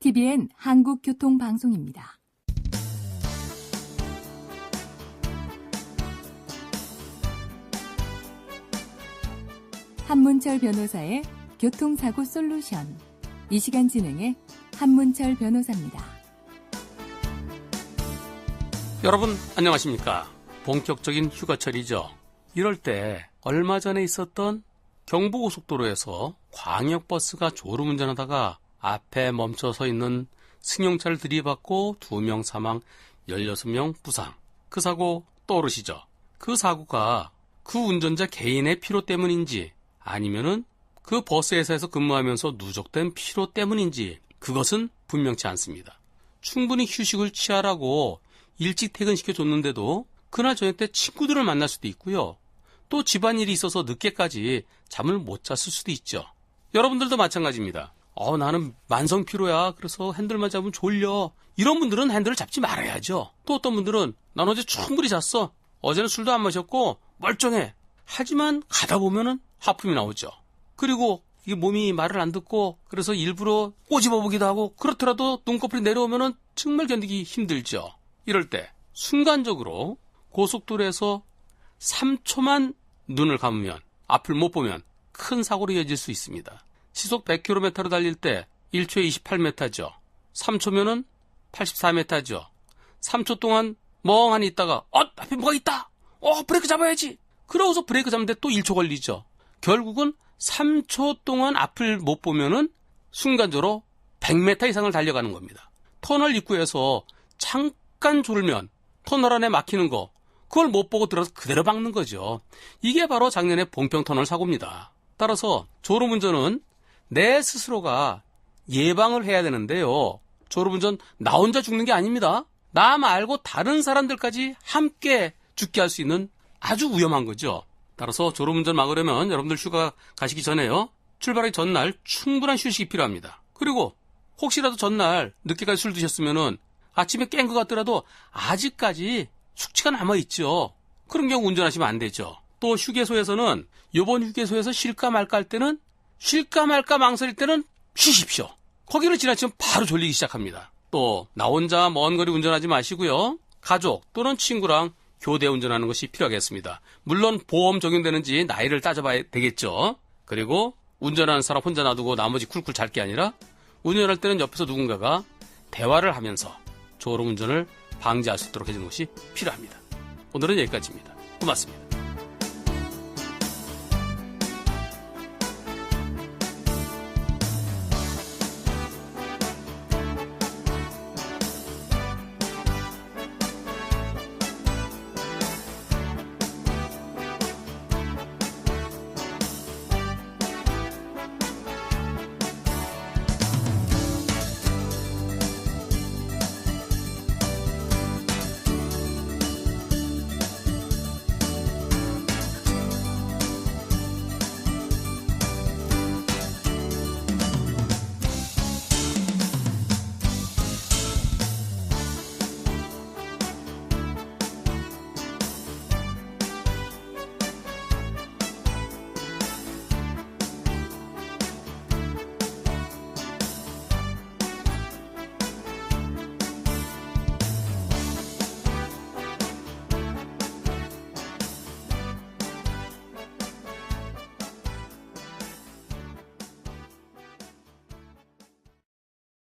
TBN 한국교통방송입니다. 한문철 변호사의 교통사고 솔루션. 이 시간 진행의 한문철 변호사입니다. 여러분 안녕하십니까? 본격적인 휴가철이죠. 이럴 때 얼마 전에 있었던 경부고속도로에서 광역버스가 졸음 운전하다가 앞에 멈춰 서 있는 승용차를 들이받고 2명 사망, 16명 부상. 그 사고 떠오르시죠? 그 사고가 그 운전자 개인의 피로 때문인지 아니면은 그 버스 회사에서 근무하면서 누적된 피로 때문인지 그것은 분명치 않습니다. 충분히 휴식을 취하라고 일찍 퇴근시켜 줬는데도 그날 저녁 때 친구들을 만날 수도 있고요. 또 집안일이 있어서 늦게까지 잠을 못 잤을 수도 있죠. 여러분들도 마찬가지입니다. 어, 나는 만성 피로야. 그래서 핸들만 잡으면 졸려. 이런 분들은 핸들을 잡지 말아야죠. 또 어떤 분들은 난 어제 충분히 잤어. 어제는 술도 안 마셨고 멀쩡해. 하지만 가다 보면은 하품이 나오죠. 그리고 이게 몸이 말을 안 듣고 그래서 일부러 꼬집어 보기도 하고 그렇더라도 눈꺼풀이 내려오면은 정말 견디기 힘들죠. 이럴 때 순간적으로 고속도로에서 3초만 눈을 감으면 앞을 못 보면 큰 사고로 이어질 수 있습니다. 시속 100km로 달릴 때 1초에 28m죠. 3초면은 84m죠. 3초 동안 멍하니 있다가 어 앞에 뭐가 있다. 어 브레이크 잡아야지. 그러고서 브레이크 잡는데 또 1초 걸리죠. 결국은 3초 동안 앞을 못 보면은 순간적으로 100m 이상을 달려가는 겁니다. 터널 입구에서 잠깐 졸면 터널 안에 막히는 거 그걸 못 보고 들어서 그대로 박는 거죠. 이게 바로 작년에 봉평 터널 사고입니다. 따라서 졸음 운전은 내 스스로가 예방을 해야 되는데요. 졸음운전 나 혼자 죽는 게 아닙니다. 나 말고 다른 사람들까지 함께 죽게 할 수 있는 아주 위험한 거죠. 따라서 졸음운전 막으려면 여러분들 휴가 가시기 전에요. 출발하기 전날 충분한 휴식이 필요합니다. 그리고 혹시라도 전날 늦게까지 술 드셨으면은 아침에 깬 것 같더라도 아직까지 숙취가 남아있죠. 그런 경우 운전하시면 안 되죠. 또 휴게소에서는 요번 휴게소에서 쉴까 말까 할 때는 쉴까 말까 망설일 때는 쉬십시오. 거기를 지나치면 바로 졸리기 시작합니다. 또 나 혼자 먼 거리 운전하지 마시고요. 가족 또는 친구랑 교대 운전하는 것이 필요하겠습니다. 물론 보험 적용되는지 나이를 따져봐야 되겠죠. 그리고 운전하는 사람 혼자 놔두고 나머지 쿨쿨 잘 게 아니라 운전할 때는 옆에서 누군가가 대화를 하면서 졸음 운전을 방지할 수 있도록 해주는 것이 필요합니다. 오늘은 여기까지입니다. 고맙습니다.